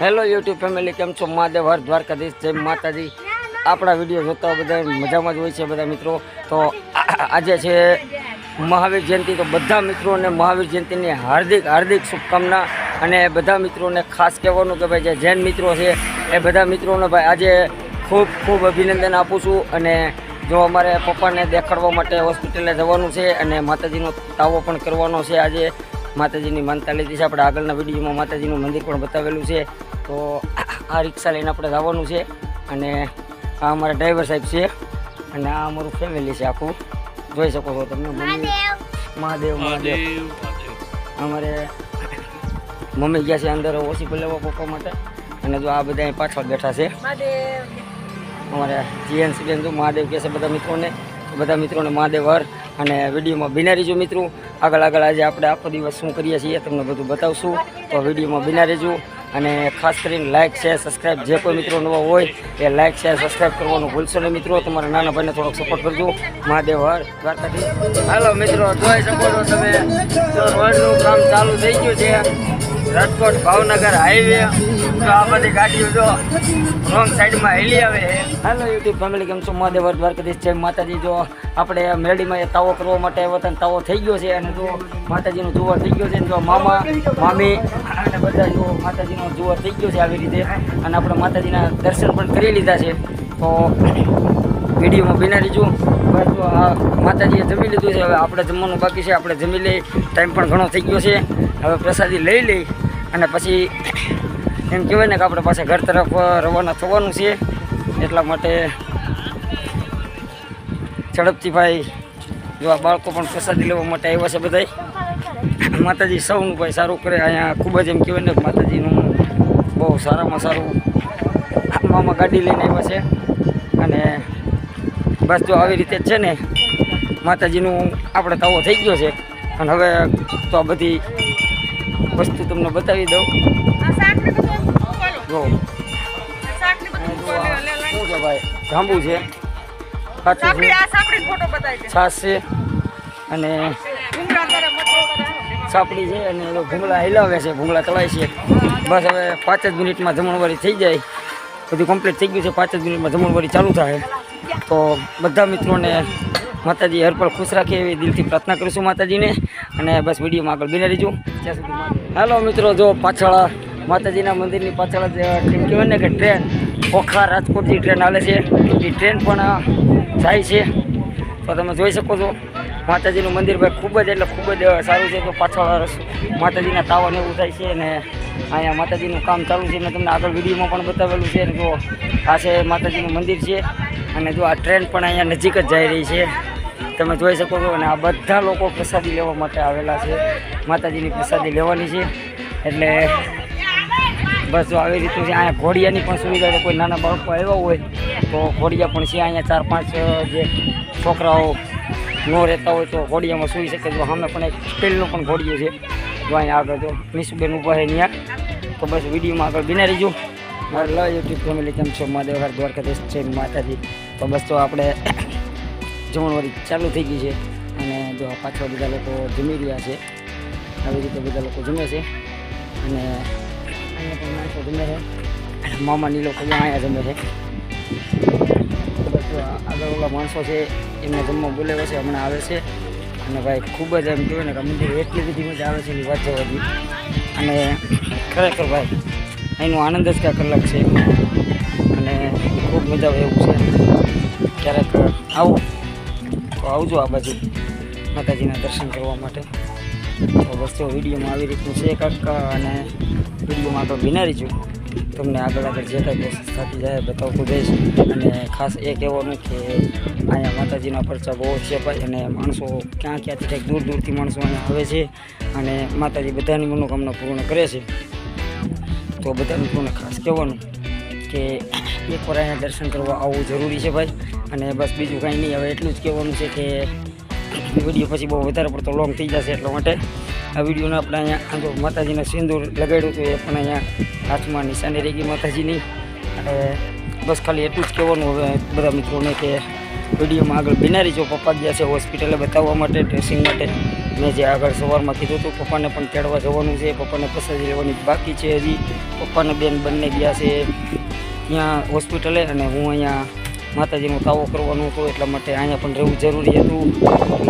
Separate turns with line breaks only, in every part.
Hello YouTube family કેમ છો? મહાદેવ હર દ્વારકાધીશ, જય માતાજી. આપણા વીડિયો જોતા બધા, મજામાં જ હોય છે બધા મિત્રો. તો આજે છે મહાવીર જયંતિ. તો બધા મિત્રોને મહાવીર જયંતિની હાર્દિક હાર્દિક શુભકામના અને બધા મિત્રોને ખાસ કહેવાનું કે ભાઈ જે જૈન મિત્રો છે, એ બધા મિત્રોને ભાઈ આજે ખૂબ ખૂબ અભિનંદન આપું છું. અને જો અમારે પપ્પાને દેખાડવા માટે હોસ્પિટલે જવાનું છે અને માતાજીનો તાવો પણ કરવાનો છે આજે માતાજીની માનતા લીધી છે. આપણે આગળના વિડીયોમાં માતાજીનું મંદિર પણ બતાવેલું છે. તો આ રિક્ષા લઈને આપણે જવાનું છે. અને આ અમારા ડ્રાઈવર સાહેબ છે. અને આ અમારું ફેમિલી છે આખું. જોઈ શકો છો તમે મમ્મી. મહાદેવ. મહાદેવ અમારે મમ્મી ગયા છે અંદર ઓછી લેવા પપ્પા માટે. અને જો આ બધા અહીં પાછળ બેઠા છે. અમારે જીએનસી બેન જો મહાદેવ કહે છે બધા મિત્રોને. બધા મિત્રોને મહાદેવ હર. અને વિડીયોમાં બિના રહેજો મિત્રો, આગળ આગળ આજે આપણે આખો દિવસ શું કરીએ છીએ તમને બધું બતાવશું. તો વિડીયોમાં બિના રહેજો અને ખાસ કરીને લાઇક શેર સબસ્ક્રાઇબ જે કોઈ મિત્રો નવા હોય એ લાઇક શેર સબસ્ક્રાઇબ કરવાનું ભૂલશો નહીં મિત્રો. તમારા નાના ભાઈને થોડોક સપોર્ટ કરજો. મહાદેવ હર દ્વારકાથી હાલો મિત્રો જોઈ શકો છો તમે રોડનું કામ ચાલુ થઈ ગયું છે. રાજકોટ ભાવનગર હાઈવે. તો આ બધી ગાડીઓ જો રોંગ સાઈડમાં હેલી આવે હેલો યુટ્યુબ ફેમિલી કેમ છો? મહાદેવ દ્વારકાધીશ જય માતાજી, જો આપણે મેળીમાં એ તાવો કરવા માટે આવ્યા તાવો થઈ ગયો છે અને જો માતાજીનો જુવાર થઈ ગયો છે જો મામા, મામી અને બધા જો માતાજીનો જુવાર થઈ ગયો છે આવી રીતે. અને આપણે માતાજીના દર્શન પણ કરી લીધા છે. તો વિડીયોમાં બિના રહીશું બસ આ માતાજીએ જમી લીધું છે. હવે આપણે જમવાનું બાકી છે. આપણે જમી લઈ. ટાઈમ પણ ઘણો થઈ ગયો છે. હવે પ્રસાદી લઈ લઈ. અને પછી એમ કહેવાય ને કે આપણે પાસે ઘર તરફ રવાના થવાનું છે. એટલા માટે ઝડપથી ભાઈ, જો આ બાળકો પણ પ્રસાદી લેવા માટે આવ્યા છે બધાય. માતાજી સૌનું ભાઈ સારું કરે. અહીંયા ખૂબ જ એમ કહેવાય ને માતાજીનું બહુ સારામાં સારું મામા ગાડી લઈને આવ્યા છે. અને બસ જો આવી રીતે છે ને, માતાજીનું આપણે તાવો થઈ ગયો છે. અને હવે તો આ બધી વસ્તુ તમને બતાવી દઉં. જો. શું છે ભાઈ? જાંબુ છે. કાચું છે. છાશ છે. અને સાપડી છે અને ભૂંગળા હિલાવે છે. ભૂંગળા તળાય છે. બસ હવે પાંચ જ મિનિટમાં જમણવારી થઈ જાય. બધું કમ્પ્લીટ થઈ ગયું છે. પાંચ જ મિનિટમાં જમણવારી ચાલુ થાય. તો બધા મિત્રોને માતાજી હરપળ ખુશ રાખે એવી દિલથી પ્રાર્થના કરીશું માતાજીને. અને બસ વિડીયોમાં આગળ બિને રહીશું હેલો મિત્રો, જો પાછળ માતાજીના મંદિરની પાછળ જ કહેવાય ને કે ટ્રેન, ઓખા રાજકોટથી ટ્રેન આવે છે. એ ટ્રેન પણ જાય છે. તો તમે જોઈ શકો છો, માતાજીનું મંદિર ભાઈ ખૂબ જ, એટલે ખૂબ જ સારું છે. તો પાછળ માતાજીના તાવન એવું થાય છે અને અહીંયા માતાજીનું કામ ચાલુ છે. મેં તમને આગળ વિડીયોમાં પણ બતાવેલું છે અને જો આ છે માતાજીનું મંદિર છે. અને જો આ ટ્રેન પણ અહીંયા નજીક જ જઈ રહી છે. તમે જોઈ શકો છો અને આ બધા લોકો પ્રસાદી લેવા માટે આવેલા છે. માતાજીની પ્રસાદી લેવાની છે. એટલે બસ જો આવી રીતનું છે. અહીંયા ઘોડિયાની પણ સુવિધા છે. કોઈ નાના બાળકો આવ્યા હોય તો ઘોડિયા પણ છે. અહીંયા ચાર પાંચ જે છોકરાઓ ન રહેતા હોય તો ઘોડિયામાં સૂઈ શકે. જો સામે પણ એક સ્ટીલનું પણ ઘોડિયું છે. જો અહીંયા આગળ જો નિશુબેન ઊભા છે ત્યાં તો બસ વિડીયોમાં આગળ બિના રહીજો મારે લ યુટ્યુબ ફેમિલી, કેમ છો? મહાદેવ, હર દ્વારકાધીશ. છે માતાજી. તો બસ તો આપણે જમણવારી ચાલુ થઈ ગઈ છે. અને જો પાછળ બધા લોકો જમી રહ્યા છે. આવી રીતે બધા લોકો જમે છે. અને અહીંયા પણ માણસો જમે છે. મામાની લોકો અહીંયા જમે છે. બસ આગળ ઓલા માણસો છે, એમને જમવા બોલાવે છે, હમણાં આવે છે. અને ભાઈ ખૂબ જ એમ કહેવાય ને કે મંદિર એટલી બધી મજા આવે છે એની વાત જવા દી અને ખરેખર ભાઈ, અહીંનો આનંદ જ કાંઈક અલગ છે. અને ખૂબ મજા આવે એવું છે. ક્યારેક આવો. તો આવજો આ બાજુ માતાજીના દર્શન કરવા માટે. તો બસ જો વિડીયોમાં આવી રીતનું છે કાકા અને વિડીયોમાં તો બિનારી છું. તમને આગળ આગળ જે કાંઈ પ્રોસેસ થતી જાય બતાવતું જઈશ. અને ખાસ એ કહેવાનું કે અહીંયા માતાજીના પરચા બહુ છે ભાઈ અને માણસો ક્યાં ક્યાંથી કંઈક દૂર દૂરથી માણસો અહીંયા આવે છે અને માતાજી બધાની મનોકામના પૂર્ણ કરે છે. તો બધાને પૂર્ણ ખાસ કહેવાનું કે એકવાર અહીંયા દર્શન કરવા આવવું જરૂરી છે ભાઈ. અને બસ બીજું કાંઈ નહીં, હવે એટલું જ કહેવાનું છે કે વીડિયો પછી બહુ વધારે પડતો લોંગ થઈ જશે એટલા માટે. આ વિડીયોને આપણે અહીંયા જો માતાજીને સિંદૂર લગાડ્યું હતું એ પણ અહીંયા હાથમાં નિશાની રહી ગઈ માતાજીની. અને બસ ખાલી એટલું જ કહેવાનું હવે બધા મિત્રોને કે વિડીયોમાં આગળ બિનારી જો પપ્પા ગયા છે હોસ્પિટલે બતાવવા માટે ડ્રેસિંગ માટે. મેં જે આગળ સવારમાં કીધું હતું, પપ્પાને પણ તેડવા જવાનું છે, પપ્પાને પસંદ લેવાની બાકી છે હજી. પપ્પાને બેન બંને ગયા છે ત્યાં હોસ્પિટલે અને હું અહીંયા માતાજીનો તાવો કરવાનો હતો, એટલા માટે અહીંયા પણ રહેવું જરૂરી હતું.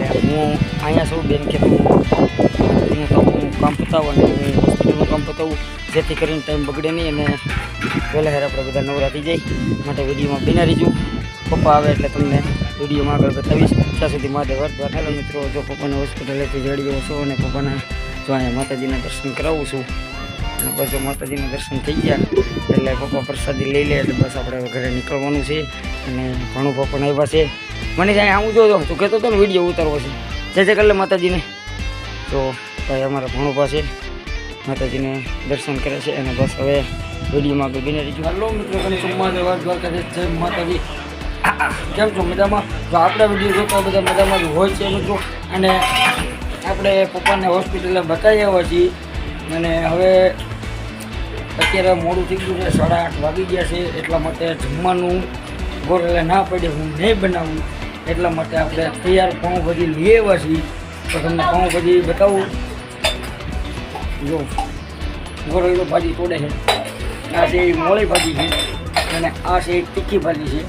એટલે હું અહીંયા સૌ બેન કે હું તાવું કામ પતાવું અને હું હોસ્પિટલનું કામ પતાવું, જેથી કરીને ટાઈમ બગડે નહીં અને વહેલા હેર આપણે બધા નવરા થઈ જાય. માટે વિડીયોમાં બિના રહીજું પપ્પા આવે એટલે તમને વિડીયોમાં આગળ બતાવીશ. ત્યાં સુધી મહાદેવ હરદ્વાર હેલો મિત્રો, જો પપ્પાને હોસ્પિટલેથી જડી છો અને પપ્પાના જો અહીંયા માતાજીના દર્શન કરાવું છું અને બસ જો માતાજીના દર્શન થઈ ગયા. એટલે પપ્પા પ્રસાદી લઈ લે એટલે બસ આપણે ઘરે નીકળવાનું છે. અને ઘણું પપ્પાને આવ્યા છે. મને ત્યાં આવું જોજો તું કહેતો હતો ને વીડિયો ઉતારવો છે. જે જે કરે માતાજીને. તો ભાઈ અમારા ભણુભા છે. માતાજીને દર્શન કરે છે અને બસ હવે વિડીયોમાં આગળ બની રહીશું હલો મિત્રો, તમે સોમવારે વાત દ્વારકાધીશ જય માતાજી. કેમ છો? મજામાં? તો આપણા વીડિયો જોતા બધા મજામાં જ હોય છે મિત્રો. અને આપણે પપ્પાને હોસ્પિટલે બતાવી આવ્યા છીએ. અને હવે અત્યારે મોડું થઈ ગયું છે સાડા આઠ વાગી ગયા છે એટલા માટે જમવાનું ગોરેલે ના પડે હું નહીં બનાવું. એટલા માટે આપણે તૈયાર પાઉંભાજી લઈએ લઈ આવ્યા છીએ. તો તમને પાઉંભાજી બતાવું. જો ગોરેલો ભાજી તોડે છે. આ છે એ મોળી ભાજી છે અને આ છે તીખી ભાજી છે.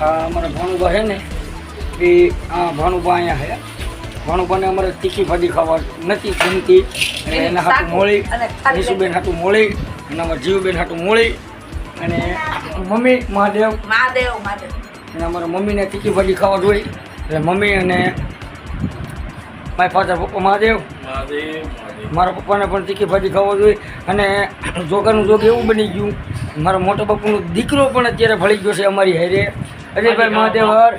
આ અમારા ભાણુબા છે ને એ આ ભાણુબા અહીંયા છે. ભાણુબાને અમારે તીખી ભાજી ખાવા નથી ગમતી. એના હાથું મોળી નિશુબેન હાથું મોળી અને અમારા જીવબેન હાટું મોળી અને મમ્મી મહાદેવ.
મહાદેવ મહાદેવ.
અને અમારા મમ્મીને તીખી ભાજી ખાવા જોઈએ એટલે મમ્મી અને મારા ફાધર પપ્પા મહાદેવ. મારા પપ્પાને પણ તીખી ભાજી ખાવા જોઈએ અને જોગાનું જોગ એવું બની ગયું. મારા મોટા બાપુનો દીકરો પણ અત્યારે ભળી ગયો છે અમારી હારે. અજયભાઈ મહાદેવર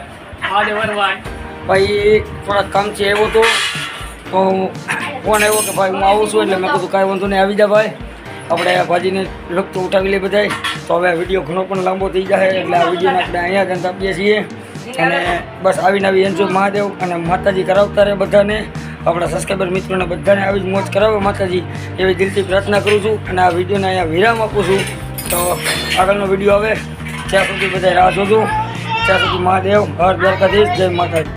ભાઈ. થોડાક કામથી આવ્યો તો. તો ફોન આવ્યો કે ભાઈ હું આવું છું એટલે મેં કીધું કાંઈ વાંધો નહીં. આવી જા ભાઈ. આપણે ભાજીને લગતું ઉઠાવી લઈએ બધાય. તો હવે વીડિયો ઘણો પણ લાંબો થઈ જાય એટલે આ વિડીયોને આપણે અહીંયા જ આપીએ છીએ. અને બસ આવીને આવી એન્જોય મહાદેવ અને માતાજી કરાવતા રહે બધાને. આપણા સબસ્ક્રાઈબર મિત્રોને બધાને આવી જ મોજ કરાવે માતાજી. એવી દિલથી પ્રાર્થના કરું છું અને આ વિડીયોને અહીંયા વિરામ આપું છું. તો આગળનો વીડિયો આવે. ત્યાં સુધી બધા રાહ જોજો. ત્યાં સુધી મહાદેવ, હર દ્વારકાધીશ, જય માતાજી.